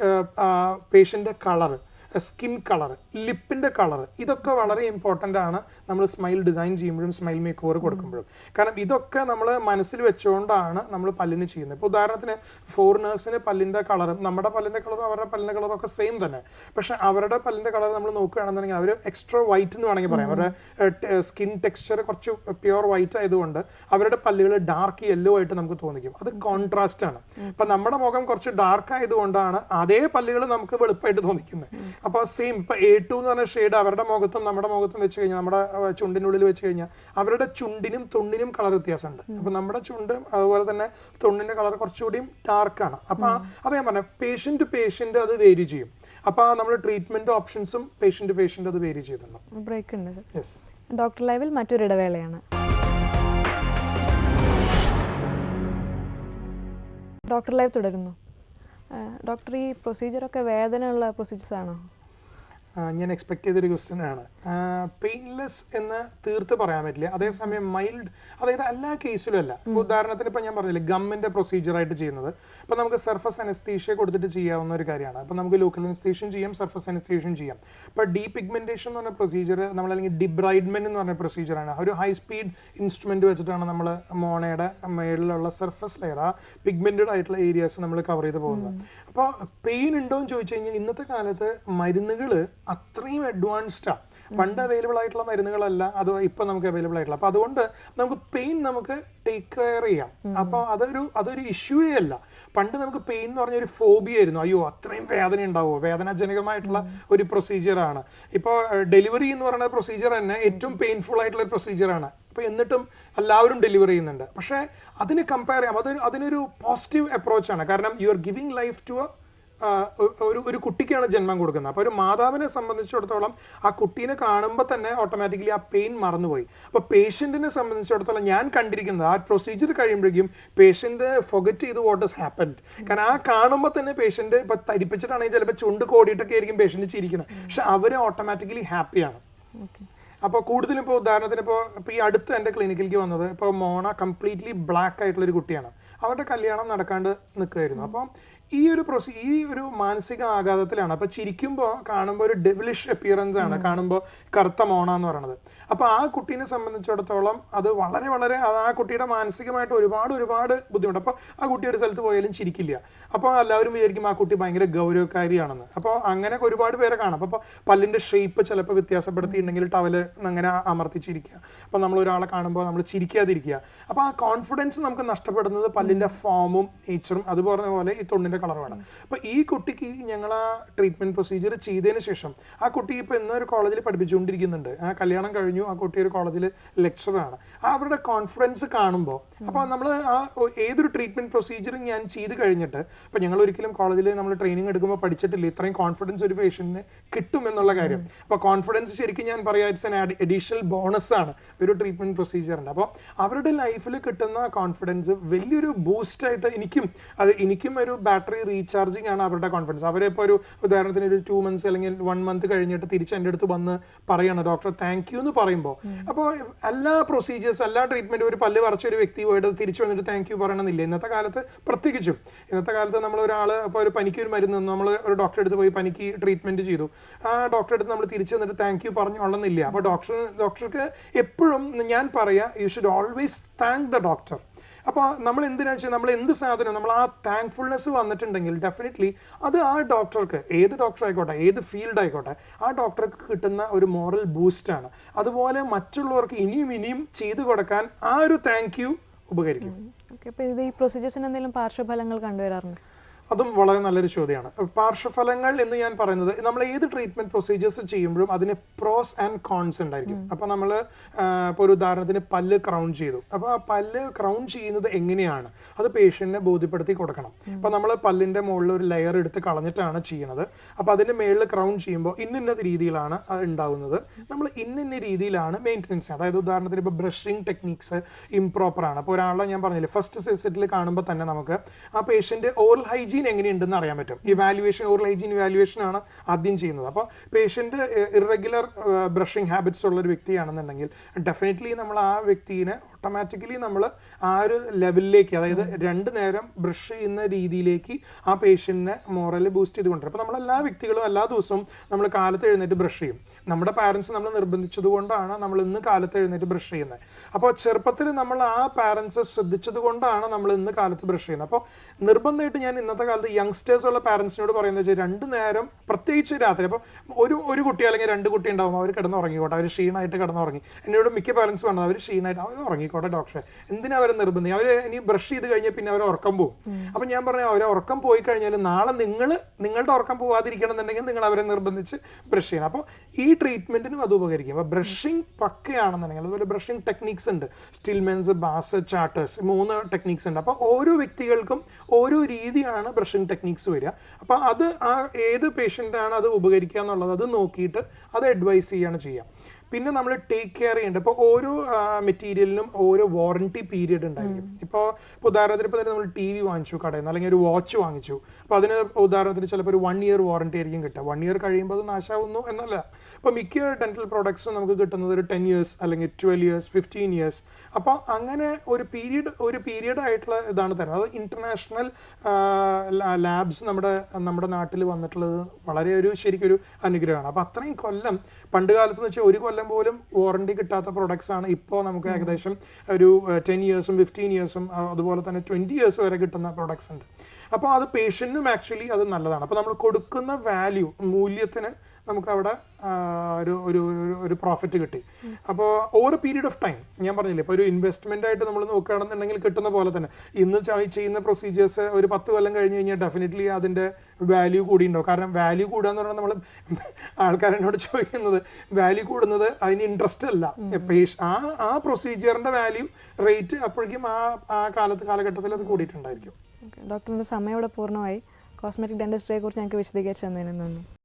പേഷ്യന്റെ കളർ സ്കിൻ കളർ ലിപ്പിന്റെ കളർ ഇതൊക്കെ വളരെ ഇമ്പോർട്ടന്റ് ആണ് നമ്മൾ സ്മൈൽ ഡിസൈൻ ചെയ്യുമ്പോഴും സ്മൈൽ മേക്ക് ഓവർ കൊടുക്കുമ്പോഴും. കാരണം ഇതൊക്കെ നമ്മൾ മനസ്സിൽ വെച്ചുകൊണ്ടാണ് നമ്മൾ പല്ലിന് ചെയ്യുന്നത്. ഇപ്പോൾ ഉദാഹരണത്തിന് ഫോറിനേഴ്സിന് പല്ലിന്റെ കളറും നമ്മുടെ പല്ലിന്റെ കളറും അവരുടെ പല്ലിന്റെ കളറും ഒക്കെ സെയിം തന്നെ. പക്ഷെ അവരുടെ പല്ലിന്റെ കളർ നമ്മൾ നോക്കുകയാണെന്നുണ്ടെങ്കിൽ അവർ എക്സ്ട്രാ വൈറ്റ് എന്ന് വേണമെങ്കിൽ പറയാം. അവരുടെ സ്കിൻ ടെക്സ്ചർ കുറച്ച് പ്യുവർ വൈറ്റ് ആയതുകൊണ്ട് അവരുടെ പല്ലുകൾ ഡാർക്ക് യെല്ലോ ആയിട്ട് നമുക്ക് തോന്നിക്കും. അത് കോൺട്രാസ്റ്റ് ആണ്. ഇപ്പം നമ്മുടെ മുഖം കുറച്ച് ഡാർക്ക് ആയതുകൊണ്ടാണ് അതേ പല്ലുകൾ നമുക്ക് വെളുപ്പായിട്ട് തോന്നിക്കുന്നത്. അപ്പോൾ സെയിം ഇപ്പോൾ എ ടു എന്ന് പറഞ്ഞ ഷെയ്ഡ് അവരുടെ മുഖത്തും നമ്മുടെ മുഖത്തും വെച്ച് കഴിഞ്ഞാൽ നമ്മുടെ ചുണ്ടിനുള്ളിൽ വെച്ച് കഴിഞ്ഞാൽ അവരുടെ ചുണ്ടിനും തൊണ്ടിനും കളർ വ്യത്യാസമുണ്ട്. അപ്പോൾ നമ്മുടെ ചുണ്ട് അതുപോലെ തന്നെ തൊണ്ടിന്റെ കളർ കുറച്ചുകൂടിയും ഡാർക്കാണ് അപ്പോൾ അത് ഞാൻ പറഞ്ഞ പേഷ്യന്റ് ടു പേഷ്യന്റ് അത് വേരി ചെയ്യും. അപ്പോൾ നമ്മൾ ട്രീറ്റ്മെന്റ് ഓപ്ഷൻസും പേഷ്യന്റ് ടു പേഷ്യന്റ് അത് വേരി ചെയ്തിട്ടുണ്ട്. ബ്രേക്ക് ഉണ്ട്. യെസ് ഡോക്ടർ ലൈവിൽ മറ്റൊരു ഇടവേളയാണ്. ഡോക്ടർ ലൈവ് തുടരുന്നു. ഡോക്ടർ ഈ പ്രൊസീജിയറൊക്കെ വേദനയുള്ള പ്രൊസീജിയേഴ്സ് ആണോ? ഞാൻ എക്സ്പെക്ട് ചെയ്തൊരു ക്വസ്റ്റ്യൻ ആണ്. പെയിൻലെസ് എന്ന് തീർത്ത് പറയാൻ പറ്റില്ല. അതേസമയം മൈൽഡ് അതായത് എല്ലാ കേസിലും അല്ല. ഉദാഹരണത്തിന് ഇപ്പൊ ഞാൻ പറഞ്ഞില്ലേ ഗമ്മിന്റെ പ്രൊസീജിയർ ആയിട്ട് ചെയ്യുന്നത്. ഇപ്പൊ നമുക്ക് സർഫസ് അനസ്തീഷ്യ കൊടുത്തിട്ട് ചെയ്യാവുന്ന ഒരു കാര്യമാണ്. അപ്പൊ നമുക്ക് ലോക്കൽ അനസ്തീഷ്യൻ ചെയ്യാം സർഫസ് അനസ്തീഷ്യൻ ചെയ്യാം. ഇപ്പൊ ഡീ പിഗ്മെന്റേഷൻ എന്ന് പറഞ്ഞ പ്രൊസീജിയർ നമ്മൾ അല്ലെങ്കിൽ ഡിബ്രൈഡ്മെന്റ് എന്ന് പറഞ്ഞ പ്രൊസീജിയർ ആണ്. ഒരു ഹൈ സ്പീഡ് ഇൻസ്ട്രുമെന്റ് വെച്ചിട്ടാണ് നമ്മൾ മോണയുടെ മേളിലുള്ള സർഫസ് ലെയർ ആ പിഗ്മെന്റഡ് ആയിട്ടുള്ള ഏരിയാസ് നമ്മൾ കവർ ചെയ്ത് പോകുന്നത്. അപ്പോൾ പെയിൻ ഉണ്ടോ എന്ന് ചോദിച്ചു കഴിഞ്ഞാൽ ഇന്നത്തെ കാലത്ത് മരുന്നുകൾ അത്രയും അഡ്വാൻസ്ഡാണ് പണ്ട് അവൈലബിൾ ആയിട്ടുള്ള മരുന്നുകളല്ല അത് ഇപ്പൊ നമുക്ക് അവൈലബിൾ ആയിട്ടുള്ള. അപ്പൊ അതുകൊണ്ട് നമുക്ക് പെയിൻ നമുക്ക് ടേക്ക് കെയർ ചെയ്യാം. അപ്പൊ അതൊരു അതൊരു ഇഷ്യൂവേ അല്ല. പണ്ട് നമുക്ക് പെയിൻ എന്ന് പറഞ്ഞ ഒരു ഫോബിയ ആയിരുന്നു. അയ്യോ അത്രയും വേദന ഉണ്ടാവുമോ വേദനാജനകമായിട്ടുള്ള ഒരു പ്രൊസീജിയർ ആണ്. ഇപ്പൊ ഡെലിവറി എന്ന് പറയുന്ന പ്രൊസീജിയർ തന്നെ ഏറ്റവും പെയിൻഫുൾ ആയിട്ടുള്ള ഒരു പ്രൊസീജിയർ ആണ്. അപ്പൊ എന്നിട്ടും എല്ലാവരും ഡെലിവർ ചെയ്യുന്നുണ്ട്. പക്ഷേ അതിന് കമ്പയർ ചെയ്യാം. അതൊരു അതിനൊരു പോസിറ്റീവ് അപ്രോച്ച് ആണ്. കാരണം you are giving life to O- ഒരു ഒരു കുട്ടിക്കാണ് ജന്മം കൊടുക്കുന്നത്. അപ്പോൾ ഒരു മാതാവിനെ സംബന്ധിച്ചിടത്തോളം ആ കുട്ടീനെ കാണുമ്പോൾ തന്നെ ഓട്ടോമാറ്റിക്കലി ആ പെയിൻ മറന്നുപോയി. അപ്പോൾ പേഷ്യന്റിനെ സംബന്ധിച്ചിടത്തോളം ഞാൻ കണ്ടിരിക്കുന്നത് ആ പ്രൊസീജിയർ കഴിയുമ്പോഴേക്കും പേഷ്യന്റ് ഫൊഗറ്റ് ചെയ്ത് വാട്ട് ഇസ് ഹാപ്പൻഡ് കാരണം ആ കാണുമ്പോൾ തന്നെ പേഷ്യന്റ് ഇപ്പോൾ തരിപ്പിച്ചിട്ടാണെങ്കിൽ ചിലപ്പോൾ ചുണ്ട് കോടിയിട്ടൊക്കെ ആയിരിക്കും പേഷ്യന്റ് ചിരിക്കുന്നത്. പക്ഷെ അവർ ഓട്ടോമാറ്റിക്കലി ഹാപ്പിയാണ് അപ്പോൾ കൂടുതലും ഇപ്പോൾ ഉദാഹരണത്തിന് ഇപ്പോൾ ഇപ്പോൾ ഈ അടുത്ത് എന്റെ ക്ലിനിക്കിലേക്ക് വന്നത് ഇപ്പോൾ മോണ കംപ്ലീറ്റ്ലി ബ്ലാക്ക് ആയിട്ടുള്ള ഒരു കുട്ടിയാണ്. അവരുടെ കല്യാണം നടക്കാണ്ട് നിൽക്കുമായിരുന്നു അപ്പം ഈ ഒരു പ്രൊസീ ഈ ഒരു മാനസിക ആഘാതത്തിലാണ് അപ്പൊ ചിരിക്കുമ്പോൾ കാണുമ്പോൾ ഒരു ഡെവിലിഷ് അപ്പിയറൻസ് ആണ്. കാണുമ്പോൾ കറുത്ത മോണ എന്ന് പറയുന്നത് അപ്പൊ ആ കുട്ടീനെ സംബന്ധിച്ചിടത്തോളം അത് വളരെ വളരെ അത് ആ കുട്ടിയുടെ മാനസികമായിട്ട് ഒരുപാട് ഒരുപാട് ബുദ്ധിമുട്ട്. അപ്പോൾ ആ കുട്ടി ഒരു സ്ഥലത്ത് പോയാലും ചിരിക്കില്ല. അപ്പോൾ എല്ലാവരും വിചാരിക്കും ആ കുട്ടി ഭയങ്കര ഗൗരവക്കാരിയാണെന്ന്. അപ്പോൾ അങ്ങനെ ഒരുപാട് പേരെ കാണാം. അപ്പോൾ പല്ലിന്റെ ഷേപ്പ് ചിലപ്പോൾ വ്യത്യാസപ്പെടുത്തിയിട്ടുണ്ടെങ്കിൽ ടവൽ അങ്ങനെ അമർത്തിച്ചിരിക്കുക. അപ്പോൾ നമ്മൾ ഒരാളെ കാണുമ്പോൾ നമ്മൾ ചിരിക്കാതിരിക്കുക. അപ്പോൾ ആ കോൺഫിഡൻസ് നമുക്ക് നഷ്ടപ്പെടുന്നത് പല്ലിന്റെ ഫോമും നേച്ചറും അത് പറഞ്ഞ പോലെ ഈ തൊണ്ണിന്റെ കളറുമാണ് അപ്പോൾ ഈ കുട്ടിക്ക് ഞങ്ങൾ ആ ട്രീറ്റ്മെന്റ് പ്രൊസീജിയർ ചെയ്തതിന് ശേഷം ആ കുട്ടി ഇപ്പോൾ ഇന്നൊരു കോളേജിൽ പഠിപ്പിച്ചുകൊണ്ടിരിക്കുന്നുണ്ട്. ആ കല്യാണം കഴിഞ്ഞു ആ കുട്ടി ഒരു കോളേജിൽ ലെക്ചറാണ് ആ അവരുടെ കോൺഫിഡൻസ് കാണുമ്പോൾ അപ്പോൾ നമ്മൾ ആ ഏതൊരു ട്രീറ്റ്മെന്റ് പ്രൊസീജിയറും ഞാൻ ചെയ്ത് കഴിഞ്ഞിട്ട് ഇപ്പം ഞങ്ങൾ ഒരിക്കലും കോളേജിൽ നമ്മൾ ട്രെയിനിങ് എടുക്കുമ്പോൾ പഠിച്ചിട്ടില്ല. ഇത്രയും കോൺഫിഡൻസ് ഒരു പേഷ്യന്റിന് കിട്ടും എന്നുള്ള കാര്യം. അപ്പോൾ കോൺഫിഡൻസ് ശരിക്കും ഞാൻ പറയാം ഇറ്റ്സ് എൻ അഡീഷണൽ ബോണസ് ആണ് ഒരു ട്രീറ്റ്മെന്റ് പ്രൊസീജിയറിന്റെ അപ്പോൾ അവരുടെ ലൈഫിൽ കിട്ടുന്ന കോൺഫിഡൻസ് വലിയൊരു ബൂസ്റ്റ് ആയിട്ട് എനിക്കും അത് എനിക്കും ഒരു ബാറ്ററി റീചാർജിങ് ആണ് അവരുടെ കോൺഫിഡൻസ് അവരെ ഇപ്പോൾ ഒരു ഉദാഹരണത്തിന് ഒരു ടു മന്ത്സ് അല്ലെങ്കിൽ വൺ മന്ത് കഴിഞ്ഞിട്ട് തിരിച്ച് എന്റെ അടുത്ത് വന്ന് പറയാണ് ഡോക്ടർ താങ്ക് യു എന്ന് പറയുമ്പോൾ അപ്പോൾ എല്ലാ പ്രൊസീജിയേഴ്സ് എല്ലാ ട്രീറ്റ്മെന്റ് ഒരു പല്ല് പറിച്ച ഒരു വ്യക്തി പോയിട്ട് തിരിച്ചു വന്നിട്ട് താങ്ക് യു പറയണമെന്നില്ല. ഇന്നത്തെ കാലത്ത് പ്രത്യേകിച്ചും. ഇന്നത്തെ കാലത്ത് നമ്മൾ ഒരാൾ ഇപ്പോൾ ഒരു പനിക്ക് ഒരു മരുന്ന് നമ്മൾ ഒരു ഡോക്ടറെ അടുത്ത് പോയി പനിക്ക് ട്രീറ്റ്മെന്റ് ചെയ്തു. ആ ഡോക്ടറെ അടുത്ത് നമ്മൾ തിരിച്ചു വന്നിട്ട് താങ്ക് യു പറഞ്ഞോളന്നില്ല അപ്പോൾ ഡോക്ടർ ഡോക്ടർക്ക് എപ്പോഴും ഞാൻ പറയാ you should always thank the doctor അപ്പോൾ നമ്മൾ എന്തിനാ വെച്ചാൽ നമ്മൾ എന്ത് സാധനം? നമ്മൾ ആ താങ്ക്ഫുൾനെസ് വന്നിട്ടുണ്ടെങ്കിൽ ഡെഫിനറ്റ്ലി അത് ആ ഡോക്ടർക്ക് ഏത് ഡോക്ടർ ആയിക്കോട്ടെ ഏത് ഫീൽഡ് ആയിക്കോട്ടെ ആ ഡോക്ടർക്ക് കിട്ടുന്ന ഒരു മോറൽ ബൂസ്റ്റാണ് അതുപോലെ മറ്റുള്ളവർക്ക് ഇനിയും ഇനിയും ചെയ്തു കൊടുക്കാൻ ആ ഒരു താങ്ക് യു ഉപകരിക്കും. ഈ പ്രൊസീജിയേഴ്സിന് എന്തെങ്കിലും പാർശ്വഫലങ്ങൾ കണ്ടുവരാറുണ്ട്? അതും വളരെ നല്ലൊരു ചോദ്യമാണ്. പാർശ്വഫലങ്ങൾ എന്ന് ഞാൻ പറയുന്നത് നമ്മൾ ഏത് ട്രീറ്റ്മെന്റ് പ്രൊസീജിയേഴ്സ് ചെയ്യുമ്പോഴും അതിന് പ്രോസ് ആൻഡ് കോൺസ് ഉണ്ടായിരിക്കും. അപ്പൊ നമ്മൾ ഇപ്പോൾ ഒരു ഉദാഹരണത്തിന് പല്ല് ക്രൗൺ ചെയ്തു. അപ്പോൾ ആ പല്ല് ക്രൗൺ ചെയ്യുന്നത് എങ്ങനെയാണ്? അത് പേഷ്യന്റിനെ ബോധ്യപ്പെടുത്തി കൊടുക്കണം. അപ്പൊ നമ്മൾ പല്ലിന്റെ മുകളിൽ ഒരു ലെയർ എടുത്ത് കളഞ്ഞിട്ടാണ് ചെയ്യുന്നത് അപ്പൊ അതിന്റെ മേളിൽ ക്രൗൺ ചെയ്യുമ്പോൾ ഇന്നിന്ന രീതിയിലാണ് അത് ഉണ്ടാവുന്നത്. നമ്മൾ ഇന്നിന്ന രീതിയിലാണ് മെയിന്റനൻസ് അതായത് ഉദാഹരണത്തിന് ഇപ്പോൾ ബ്രഷിംഗ് ടെക്നീക്സ് ഇംപ്രോപ്പർ ആണ്. അപ്പോൾ ഒരാളെ ഞാൻ പറഞ്ഞില്ലേ ഫസ്റ്റ് സെസറ്റിൽ കാണുമ്പോൾ തന്നെ നമുക്ക് ആ പേഷ്യന്റ് ഓറൽ ഹൈജീൻ എങ്ങനെയുണ്ടെന്ന് അറിയാൻ പറ്റും. ഇവാലുവേഷൻ ഓറൽ ഹൈജീൻ ഇവാലുവേഷൻ ആണ് ആദ്യം ചെയ്യുന്നത്. അപ്പോൾ പേഷ്യന്റ് ഇറഗുലർ ബ്രഷിംഗ് ഹാബിറ്റ്സ് ഉള്ള ഒരു വ്യക്തിയാണെന്നുണ്ടെങ്കിൽ ഡെഫിനറ്റ്ലി നമ്മൾ ആ വ്യക്തിനെ ഓട്ടോമാറ്റിക്കലി നമ്മൾ ആ ഒരു ലെവലിലേക്ക് അതായത് രണ്ട് നേരം ബ്രഷ് ചെയ്യുന്ന രീതിയിലേക്ക് ആ പേഷ്യന്റിനെ മോറൽ ബൂസ്റ്റ് ചെയ്ത് കൊണ്ടുവരും അപ്പോൾ നമ്മൾ എല്ലാ വ്യക്തികളും എല്ലാ ദിവസവും നമ്മൾ കാലത്ത് എഴുന്നേറ്റ് ബ്രഷ് ചെയ്യും. നമ്മുടെ പാരൻസ് നമ്മൾ നിർബന്ധിച്ചത് കൊണ്ടാണ് നമ്മൾ ഇന്ന് കാലത്ത് എഴുന്നേറ്റ് ബ്രഷ് ചെയ്യുന്നത്. അപ്പോൾ ചെറുപ്പത്തിൽ നമ്മൾ ആ പാരൻസ് ശ്രദ്ധിച്ചത് കൊണ്ടാണ് നമ്മൾ ഇന്ന് കാലത്ത് ബ്രഷ് ചെയ്യുന്നത്. അപ്പോൾ നിർബന്ധമായിട്ട് ഞാൻ ഇന്നത്തെ കാലത്ത് യങ്സ്റ്റേഴ്സ് ഉള്ള പാരൻസിനോട് പറയുന്നത് വെച്ചാൽ രണ്ട് നേരം പ്രത്യേകിച്ച് രാത്രി അപ്പോൾ ഒരു ഒരു കുട്ടി അല്ലെങ്കിൽ രണ്ട് കുട്ടി ഉണ്ടാവും അവർ കിടന്നുറങ്ങിക്കോട്ടെ അവർ ക്ഷീണമായിട്ട് കിടന്നുറങ്ങി എന്നോട് മിക്ക പാരൻസ് പറഞ്ഞത് അവർ ക്ഷീണമായിട്ട് അവർ ഉറങ്ങിക്കോട്ടെ ഡോക്ടറെ എന്തിനാ അവരെ നിർബന്ധം അവർ ഇനി ബ്രഷ് ചെയ്ത് കഴിഞ്ഞാൽ പിന്നെ അവർ ഉറക്കം പോകും അപ്പം ഞാൻ പറഞ്ഞു അവരെ ഉറക്കം പോയി കഴിഞ്ഞാൽ നാളെ നിങ്ങൾ നിങ്ങളുടെ ഉറക്കം പോവാതിരിക്കണം എന്നുണ്ടെങ്കിൽ നിങ്ങൾ അവരെ നിർബന്ധിച്ച് ബ്രഷ് ചെയ്യണം. അപ്പോൾ ഈ ട്രീറ്റ്മെന്റിനും അത് ഉപകരിക്കും. അപ്പോൾ ബ്രഷിംഗ് പക്കയാണെന്നുണ്ടെങ്കിൽ അതുപോലെ ബ്രഷിംഗ് ടെക്നീക്സ് ഉണ്ട്. സ്റ്റിൽമെൻസ് ബാസ് ചാർട്ടേഴ്സ് മൂന്ന് ടെക്നീക്സ് ഉണ്ട്. അപ്പോൾ ഓരോ വ്യക്തികൾക്കും ഓരോ രീതിയാണ് ബ്രഷിംഗ് ടെക്നീക്സ് വരിക. അപ്പോൾ അത് ആ ഏത് പേഷ്യന്റാണ് അത് ഉപകരിക്കുക എന്നുള്ളത് അത് നോക്കിയിട്ട് അത് അഡ്വൈസ് ചെയ്യാണ് ചെയ്യുക. പിന്നെ നമ്മൾ ടേക്ക് കെയർ ചെയ്യേണ്ടത് ഇപ്പോൾ ഓരോ മെറ്റീരിയലിനും ഓരോ വാറണ്ടി പീരീഡ് ഉണ്ടായിരിക്കും. ഇപ്പോൾ ഉദാഹരണത്തിന് ഇപ്പോൾ തന്നെ നമ്മൾ ടി വി വാങ്ങിച്ചു കടയിൽ നിന്ന് അല്ലെങ്കിൽ ഒരു വാച്ച് വാങ്ങിച്ചു. അപ്പോൾ അതിന് ഉദാഹരണത്തിന് ചിലപ്പോൾ ഒരു വൺ ഇയർ വാറണ്ടി ആയിരിക്കും കിട്ടുക. വൺ ഇയർ കഴിയുമ്പോൾ അത് നാശാവുന്നു എന്നല്ല. ഇപ്പോൾ മിക്ക ഡെന്റൽ പ്രോഡക്ട്സും നമുക്ക് കിട്ടുന്നത് ഒരു ടെൻ ഇയേഴ്സ് അല്ലെങ്കിൽ ട്വൽവ് ഇയേഴ്സ് ഫിഫ്റ്റീൻ ഇയേഴ്സ് അപ്പോൾ അങ്ങനെ ഒരു പീരീഡ് ഒരു പീരീഡ് ആയിട്ടുള്ള ഇതാണ് തരുന്നത്. അത് ഇന്റർനാഷണൽ ലാബ്സ് നമ്മുടെ നമ്മുടെ നാട്ടിൽ വന്നിട്ടുള്ളത് വളരെ ഒരു ശരിക്കൊരു അനുഗ്രഹമാണ്. അപ്പോൾ അത്രയും കൊല്ലം പണ്ട് കാലത്ത് എന്ന് വെച്ചാൽ ഒരു കൊല്ലം പോലും വാറണ്ടി കിട്ടാത്ത പ്രൊഡക്ട്സ് ആണ് ഇപ്പോൾ നമുക്ക് ഏകദേശം ഒരു ടെൻ ഇയേഴ്സും ഫിഫ്റ്റീൻ ഇയേഴ്സും അതുപോലെ തന്നെ ട്വന്റി ഇയേഴ്സ് വരെ കിട്ടുന്ന പ്രൊഡക്ട്സ് ഉണ്ട്. അപ്പോൾ അത് പേഷ്യന്റിനും ആക്ച്വലി അത് നല്ലതാണ്. അപ്പോൾ നമ്മൾ കൊടുക്കുന്ന വാല്യൂ മൂല്യത്തിന് നമുക്ക് അവിടെ ഒരു ഒരു ഒരു- പ്രോഫിറ്റ് കിട്ടി. അപ്പോൾ ഓവർ പീരീഡ് ഓഫ് ടൈം ഞാൻ പറഞ്ഞില്ലേ ഇപ്പോൾ ഒരു ഇൻവെസ്റ്റ്മെന്റ് ആയിട്ട് നമ്മൾ നോക്കുകയാണെന്നുണ്ടെങ്കിൽ കിട്ടുന്ന പോലെ തന്നെ. ഇന്ന് ചെയ്യുന്ന പ്രൊസീജിയേഴ്സ് ഒരു പത്ത് കൊല്ലം കഴിഞ്ഞ് കഴിഞ്ഞാൽ ഡെഫിനറ്റ്ലി അതിന്റെ വാല്യൂ കൂടി ഉണ്ടാവും കാരണം വാല്യൂ കൂടുക എന്ന് പറഞ്ഞാൽ നമ്മൾ ആൾക്കാരെന്നോട് ചോദിക്കുന്നത് വാല്യൂ കൂടുന്നത് അതിന് ഇൻട്രസ്റ്റ് അല്ല. ആ ആ പ്രൊസീജിയറിന്റെ വാല്യൂ റേറ്റ് അപ്പോഴേക്കും ആ ആ കാലത്ത് കാലഘട്ടത്തിൽ അത് കൂടിയിട്ടുണ്ടായിരിക്കും. ഡോക്ടറിന്റെ സമയം ഇവിടെ പൂർണമായി. കോസ്മെറ്റിക് ഡെന്റിസ്ട്രിയെ കുറിച്ച് ഞങ്ങൾക്ക് വിശദീകരിച്ചു തന്നതിന് നന്ദി.